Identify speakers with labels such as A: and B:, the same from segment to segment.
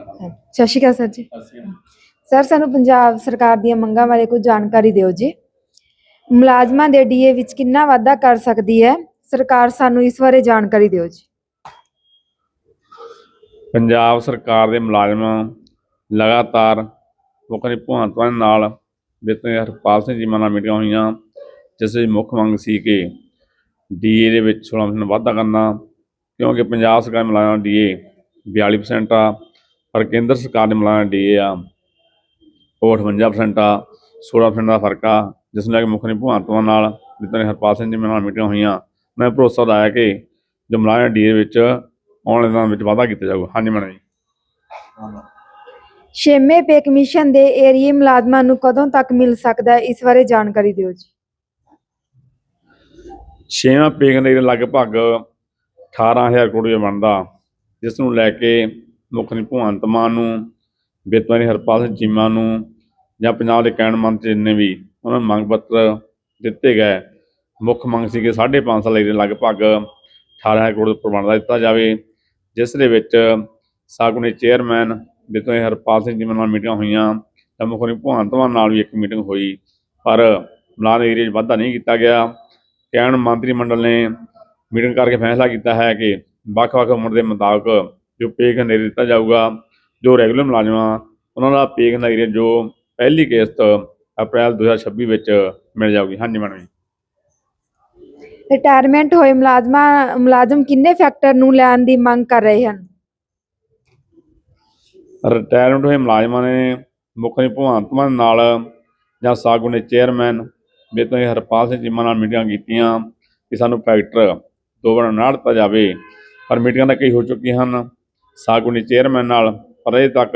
A: ਸਤਿ ਸ਼੍ਰੀ ਅਕਾਲ ਸਰ ਜੀ। ਸਰ ਸਾਨੂੰ ਪੰਜਾਬ ਸਰਕਾਰ ਦੀਆਂ ਮੰਗਾਂ ਬਾਰੇ ਕੁਝ ਜਾਣਕਾਰੀ ਦਿਓ ਜੀ। ਮੁਲਾਜ਼ਮਾਂ ਦੇ ਡੀਏ ਵਿੱਚ ਕਿੰਨਾ ਵਾਧਾ ਕਰ ਸਕਦੀ ਹੈ? ਸਰਕਾਰ ਸਾਨੂੰ ਇਸ ਬਾਰੇ ਜਾਣਕਾਰੀ ਦਿਓ ਜੀ।
B: ਪੰਜਾਬ ਸਰਕਾਰ ਦੇ ਮੁਲਾਜ਼ਮ ਲਗਾਤਾਰ ਦੀ ਭਗਵੰਤ ਨਾਲ ਬੇਤਨ ਹਰਪਾਲ ਸਿੰਘ ਜੀਮਾ ਨਾਲ ਮੀਟਿੰਗਾਂ ਹੋਈਆਂ ਜਿਸ ਵਿੱਚ ਮੁੱਖ ਮੰਗ ਸੀ ਕਿ ਡੀਏ ਦੇ ਵਿੱਚ 16% ਵਾਧਾ ਕਰਨਾ ਕਿਉਂਕਿ ਪੰਜਾਬ ਸਰਕਾਰ ਮੁਲਾਜ਼ਮਾਂ ਡੀਏ 42% ਆ ਪਰ ਕੇਂਦਰ ਸਰਕਾਰ ਮੁਲਾਜ਼ਮਾਂ ਦਾ ਡੀਏ ਆ। ਉਹ 58% ਆ 16% ਦਾ ਫ਼ਰਕ ਆ ਜਿਸ ਨੂੰ ਲੈ ਕੇ ਮੁੱਖ ਨੇ ਮਾਨ ਨਾਲ ਬੇਤਨ ਹਰਪਾਲ ਸਿੰਘ ਜੀਮਾ ਨਾਲ ਮੀਟਿੰਗਾਂ ਹੋਈਆਂ ਮੈਂ ਭਰੋਸਾ ਦਿਵਾਇਆ ਕਿ ਜੋ ਮੁਲਾਜ਼ਮ ਡੀਏ ਵਿੱਚ ਆਉਣ ਵਾਲੇ ਦਿਨਾਂ ਵਿੱਚ ਵਾਧਾ ਕੀਤਾ ਜਾਊਗਾ। ਹਾਂਜੀ ਮੈਡਮ ਜੀ।
A: ਛੇਵੇਂ ਪੇ ਕਮਿਸ਼ਨ ਦੇ ਏਰੀਏ ਮੁਲਾਜ਼ਮਾਂ ਨੂੰ ਕਦੋਂ ਤੱਕ ਮਿਲ ਸਕਦਾ ਹੈ? ਇਸ ਬਾਰੇ ਜਾਣਕਾਰੀ ਦਿਓ ਜੀ।
B: ਛੇਵਾਂ ਪੇਗ ਦੇ ਲਗਭਗ 18000 ਕਰੋੜ ਰੁਪਏ ਬਣਦਾ ਜਿਸ ਨੂੰ ਲੈ ਕੇ ਮੁੱਖ ਮੰਤਰੀ ਭਗਵੰਤ ਮਾਨ ਨੂੰ ਬੇਤਵਾਨੀ ਹਰਪਾਲ ਸਿੰਘ ਚੀਮਾ ਨੂੰ, ਜਾਂ ਪੰਜਾਬ ਦੇ ਕੈਣ ਮੰਤਰੀ ਜਿੰਨੇ ਵੀ, ਉਹਨਾਂ ਨੂੰ ਮੰਗ ਪੱਤਰ ਦਿੱਤੇ ਗਏ। ਮੁੱਖ ਮੰਗ ਸੀ ਕਿ 5.5 ਸਾਲ ਦੇ ਲਗਭਗ 18000 ਕਰੋੜ ਦਾ ਪ੍ਰਬੰਧ ਦਿੱਤਾ ਜਾਵੇ, ਜਿਸ ਦੇ ਵਿੱਚ ਸਾਗੁਨੇ ਚੇਅਰਮੈਨ ਬੇਤਵਾਨੀ ਹਰਪਾਲ ਸਿੰਘ ਚੀਮਾ ਨਾਲ ਮੀਟਿੰਗਾਂ ਹੋਈਆਂ, ਤਾਂ ਮੁੱਖ ਮੰਤਰੀ ਭਗਵੰਤ ਮਾਨ ਨਾਲ ਵੀ ਇੱਕ ਮੀਟਿੰਗ ਹੋਈ, ਪਰ ਮਲਾਨ ਏਰੀਆ 'ਚ ਵਾਧਾ ਨਹੀਂ ਕੀਤਾ ਗਿਆ। ਕੈਣ ਮੰਤਰੀ ਮੰਡਲ ਨੇ ਮੀਟਿੰਗ ਕਰਕੇ ਫੈਸਲਾ ਕੀਤਾ ਹੈ ਕਿ ਵੱਖ-ਵੱਖ ਉਮਰ ਦੇ ਮੁਤਾਬਕ ਜੋ ਪੇ ਘੰਟੇ ਦਿੱਤਾ ਜਾਊਗਾ ਜੋ ਰੈਗੂਲਰ ਮੁਲਾਜ਼ਮਾਂ ਉਹਨਾਂ ਦਾ ਪੇ ਘੰਟੇ ਜੋ ਪਹਿਲੀ ਕਿਸ਼ਤ ਅਪ੍ਰੈਲ 2026 ਵਿੱਚ ਮਿਲ ਜਾਊਗੀ। ਹਾਂਜੀ ਮੈਡਮ ਜੀ।
A: ਰਿਟਾਇਰਮੈਂਟ ਹੋਏ ਮੁਲਾਜ਼ਮਾਂ ਮੁਲਾਜ਼ਮ ਕਿੰਨੇ ਫੈਕਟਰ ਨੂੰ ਲੈਣ ਦੀ ਮੰਗ ਕਰ ਰਹੇ ਹਨ?
B: ਰਿਟਾਇਰਮੈਂਟ ਹੋਏ ਮੁਲਾਜ਼ਮਾਂ ਨੇ ਮੁੱਖ ਮੰਤਰੀ ਭਗਵੰਤ ਮਾਨ ਨਾਲ ਜਾਂ ਸਾਗੂ ਨੇ ਚੇਅਰਮੈਨ ਬੇਤੋਂ ਹਰਪਾਲ ਸਿੰਘ ਚੀਮਾ ਨਾਲ ਮੀਟਿੰਗਾਂ ਕੀਤੀਆਂ ਕਿ ਸਾਨੂੰ ਫੈਕਟਰ ਦੋ ਵਾਰ ਨਾ ਦਿੱਤਾ ਜਾਵੇ ਪਰ ਮੀਟਿੰਗਾਂ ਤਾਂ ਕਈ ਹੋ ਚੁੱਕੀਆਂ ਹਨ। ਸਾਗੂ ਨੇ ਚੇਅਰਮੈਨ ਨਾਲ ਪਰ ਅਜੇ ਤੱਕ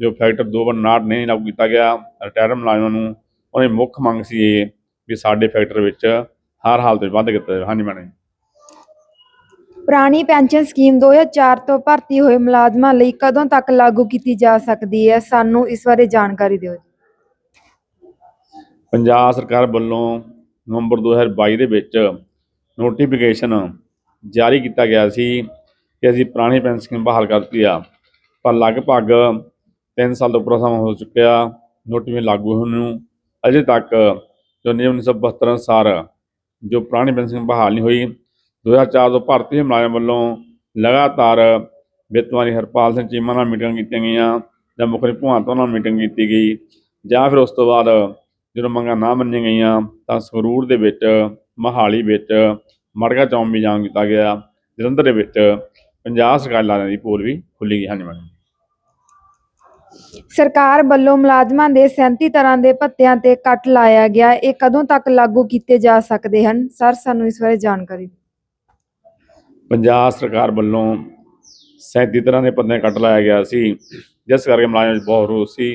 B: ਜੋ ਫੈਕਟਰ ਦੋ ਵਾਰ ਨਾਟ ਨਹੀਂ ਲਾਗੂ ਕੀਤਾ ਗਿਆ ਰਿਟਾਇਰ ਮੁਲਾਜ਼ਮਾਂ ਨੂੰ ਉਹਦੀ ਮੁੱਖ ਮੰਗ ਸੀ ਇਹ ਵੀ ਸਾਡੇ ਫੈਕਟਰ ਵਿੱਚ ਹਰ ਹਾਲਤ ਵਿੱਚ ਵਾਧਾ ਕੀਤਾ ਜਾਵੇ ਹਾਂਜੀ ਮੈਡਮ।
A: ਪੁਰਾਣੀ ਪੈਨਸ਼ਨ ਸਕੀਮ 2004 ਤੋਂ ਭਰਤੀ ਹੋਏ ਮੁਲਾਜ਼ਮਾਂ ਲਈ ਕਦੋਂ ਤੱਕ ਲਾਗੂ ਕੀਤੀ ਜਾ ਸਕਦੀ ਹੈ? ਸਾਨੂੰ ਇਸ ਬਾਰੇ ਜਾਣਕਾਰੀ ਦਿਓ ਜੀ।
B: ਪੰਜਾਬ ਸਰਕਾਰ ਵੱਲੋਂ ਨਵੰਬਰ 2022 ਦੇ ਵਿੱਚ ਨੋਟੀਫਿਕੇਸ਼ਨ ਜਾਰੀ ਕੀਤਾ ਗਿਆ ਸੀ ਕਿ ਅਸੀਂ ਪੁਰਾਣੀ ਪੈਨਸ਼ਨ ਬਹਾਲ ਕਰ ਦਿੱਤੀ ਆ। ਪਰ ਲਗਭਗ 3 ਸਾਲ ਤੋਂ ਉੱਪਰ ਸਮਾਂ ਹੋ ਚੁੱਕਿਆ ਨੋਟੀਫਿਕੇਸ਼ਨ ਲਾਗੂ ਹੋਣ ਨੂੰ। ਅਜੇ ਤੱਕ ਜੋ ਨਿਯਮ 1972 ਅਨੁਸਾਰ ਜੋ ਪੁਰਾਣੀ ਪੈਨਸ਼ਨ ਬਹਾਲ ਨਹੀਂ ਹੋਈ 2004 ਤੋਂ ਭਾਰਤੀ ਮੁਲਾਜ਼ਮ ਵੱਲੋਂ ਲਗਾਤਾਰ ਵਿੱਤਵਾਨੀ ਹਰਪਾਲ ਸਿੰਘ ਚੀਮਾ ਨਾਲ ਮੀਟਿੰਗਾਂ ਕੀਤੀਆਂ ਗਈਆਂ ਜਾਂ ਮੁਖਰੀ ਮੰਤਰੀ ਭਗਵੰਤ ਮਾਨ ਨਾਲ ਮੀਟਿੰਗ ਕੀਤੀ ਗਈ ਜਾਂ ਫਿਰ ਉਸ ਤੋਂ ਬਾਅਦ ਜਦੋਂ ਮੰਗਾਂ ਨਾ ਮੰਨੀਆਂ ਗਈਆਂ ਤਾਂ ਸੰਗਰੂਰ ਦੇ ਵਿੱਚ, ਮਹਾਲੀ ਵਿੱਚ, ਮੜਗਾ ਚੌਂਕ ਵੀ ਜਾਮ ਕੀਤਾ ਗਿਆ, ਜਲੰਧਰ ਦੇ ਵਿੱਚ ਪੰਜਾਬ ਸਰਕਾਰ ਲਾਰਿਆਂ ਦੀ ਪੋਲ ਵੀ ਖੁੱਲੀ ਗਈ ਹਾਂਜੀ ਮੈਡਮ
A: ਸਰਕਾਰ ਵੱਲੋਂ ਮੁਲਾਜ਼ਮਾਂ ਦੇ 37 ਤਰ੍ਹਾਂ ਦੇ ਭੱਤਿਆਂ ਤੇ ਕੱਟ ਲਾਇਆ ਗਿਆ ਇਹ ਕਦੋਂ ਤੱਕ ਲਾਗੂ ਕੀਤੇ ਜਾ ਸਕਦੇ ਹਨ ਸਰ ਸਾਨੂੰ ਇਸ ਬਾਰੇ ਜਾਣਕਾਰੀ।
B: ਪੰਜਾਬ ਸਰਕਾਰ ਵੱਲੋਂ 37 ਤਰ੍ਹਾਂ ਦੇ ਪੱਤੇ ਕੱਟ ਲਾਇਆ ਗਿਆ ਸੀ ਜਿਸ ਕਰਕੇ ਮੁਲਾਜ਼ਮਾਂ ਵਿੱਚ ਬਹੁਤ ਰੋਸ ਸੀ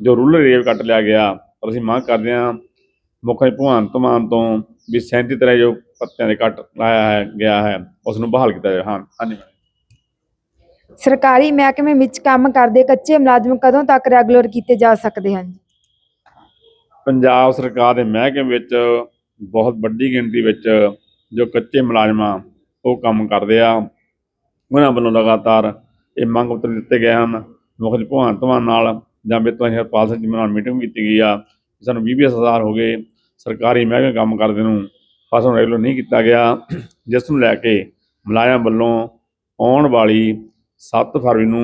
B: ਜੋ ਰੂਰਲ ਏਰੀਆ ਕੱਟ ਲਿਆ ਗਿਆ ਪਰ ਅਸੀਂ ਮੰਗ ਕਰਦੇ ਹਾਂ ਮੁੱਖ ਭਗਵੰਤ ਮਾਨ ਤੋਂ ਵੀ 37 ਤਰ੍ਹਾਂ ਜੋ ਪੱਤਿਆਂ ਦੇ ਕੱਟ ਲਾਇਆ ਹੈ ਗਿਆ ਹੈ ਉਸ ਨੂੰ ਬਹਾਲ ਕੀਤਾ ਜਾਵੇ ਹਾਂ ਹਾਂਜੀ।
A: ਸਰਕਾਰੀ ਮਹਿਕਮੇ ਵਿੱਚ ਕੰਮ ਕਰਦੇ ਕੱਚੇ ਮੁਲਾਜ਼ਮ ਕਦੋਂ ਤੱਕ ਰੈਗੂਲਰ ਕੀਤੇ ਜਾ ਸਕਦੇ ਹਨ?
B: ਪੰਜਾਬ ਸਰਕਾਰ ਦੇ ਮਹਿਕਮੇ ਵਿੱਚ ਬਹੁਤ ਵੱਡੀ ਗਿਣਤੀ ਵਿੱਚ ਜੋ ਕੱਚੇ ਮੁਲਾਜ਼ਮਾਂ ਉਹ ਕੰਮ ਕਰਦੇ ਆ। ਉਹਨਾਂ ਵੱਲੋਂ ਲਗਾਤਾਰ ਇਹ ਮੰਗ ਪੱਤਰ ਦਿੱਤੇ ਗਏ ਹਨ। ਮੁੱਖ ਮੰਤਰੀ ਭਗਵੰਤ ਨਾਲ ਜਾਂ ਬਿਤਵਾਨੀ ਹਰਪਾਲ ਸਿੰਘ ਜੀ ਨਾਲ ਮੀਟਿੰਗ ਕੀਤੀ ਗਈ ਆ। ਸਾਨੂੰ 20 ਹਜ਼ਾਰ ਹੋ ਗਏ। ਸਰਕਾਰੀ ਮਹਿਕਮੇ ਕੰਮ ਕਰਦੇ ਨੂੰ ਫਸਲ ਰੈਗੂਲਰ ਨਹੀਂ ਕੀਤਾ ਗਿਆ। ਜਿਸ ਨੂੰ ਲੈ ਕੇ ਮੁਲਾਜ਼ਮ ਵੱਲੋਂ ਆਉਣ ਵਾਲੀ 7 ਫਰਵਰੀ ਨੂੰ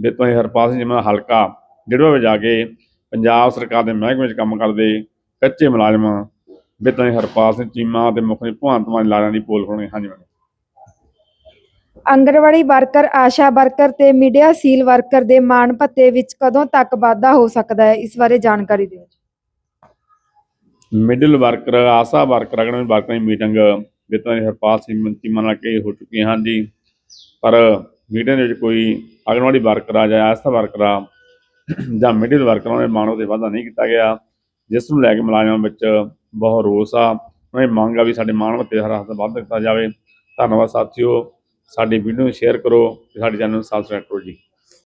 B: ਬਿਤਵਾਨੀ ਹਰਪਾਲ ਸਿੰਘ ਜੀ ਨਾਲ ਹਲਕਾ ਜਿਹੜਾ ਵਿੱਚ ਜਾ ਕੇ ਪੰਜਾਬ ਸਰਕਾਰ ਦੇ ਮਹਿਕਮੇ ਵਿੱਚ ਕੰਮ ਕਰਦੇ ਕੱਚੇ ਮੁਲਾਜ਼ਮ ਬਿਤਨੀ ਹਰਪਾਲ ਸਿੰਘ ਚੀਮਾ ਤੇ ਮੁੱਖ ਮੰਤਰੀ ਭਗਵੰਤ ਮਾਨ ਲਾਰਿਆਂ ਦੀ ਪੋਲ ਖੋਲ੍ਹਣੀ। ਹਾਂਜੀ madam.
A: Anganwadi worker ASHA worker ਤੇ ਮੀਡੀਆ ਸੀਲ ਵਰਕਰ ਦੇ ਮਾਣ ਭੱਤੇ ਵਿੱਚ ਕਦੋਂ ਤੱਕ ਵਾਧਾ ਹੋ ਸਕਦਾ ਹੈ? ਇਸ ਬਾਰੇ ਜਾਣਕਾਰੀ ਦਿਓ
B: ਮਿਡਲ ਵਰਕਰ ਆਸਾ ਵਰਕਰ ਅਗਨ ਵਰਕਰਾਂ ਦੀ ਮੀਟਿੰਗ ਬਿਤਨੀ ਹਰਪਾਲ ਸਿੰਘ ਚੀਮਾ ਨਾਲ ਕਈ ਹੋ ਚੁੱਕੀਆਂ ਹਨ ਜੀ। ਪਰ ਮੀਡੀਆ ਦੇ ਵਿੱਚ ਕੋਈ ਅਗਨਵਾੜੀ ਵਰਕਰ ਆ ਜਾਂ ਆਸਾ ਵਰਕਰ ਆ ਜਾਂ ਮਿਡਲ ਵਰਕਰਾਂ ਦੇ ਮਾਣੋ ਤੇ ਵਾਧਾ ਨਹੀਂ ਕੀਤਾ ਗਿਆ। ਜਿਸ ਨੂੰ ਲੈ ਕੇ ਮੁਲਾਜ਼ਮਾਂ ਵਿੱਚ ਬਹੁਤ ਰੋਸ ਆ। ਉਹਨਾਂ ਦੀ ਮੰਗ ਆ ਵੀ ਸਾਡੇ ਮਾਣ ਭੱਤੇ ਹਰ ਹੱਥ ਵੱਧ ਦਿੱਤਾ ਜਾਵੇ। ਧੰਨਵਾਦ ਸਾਥੀਓ। ਸਾਡੀ ਵੀਡੀਓ ਨੂੰ ਸ਼ੇਅਰ ਕਰੋ ਤੇ ਸਾਡੇ ਚੈਨਲ ਨੂੰ ਸਬਸਕ੍ਰਾਈਬ ਕਰੋ ਜੀ।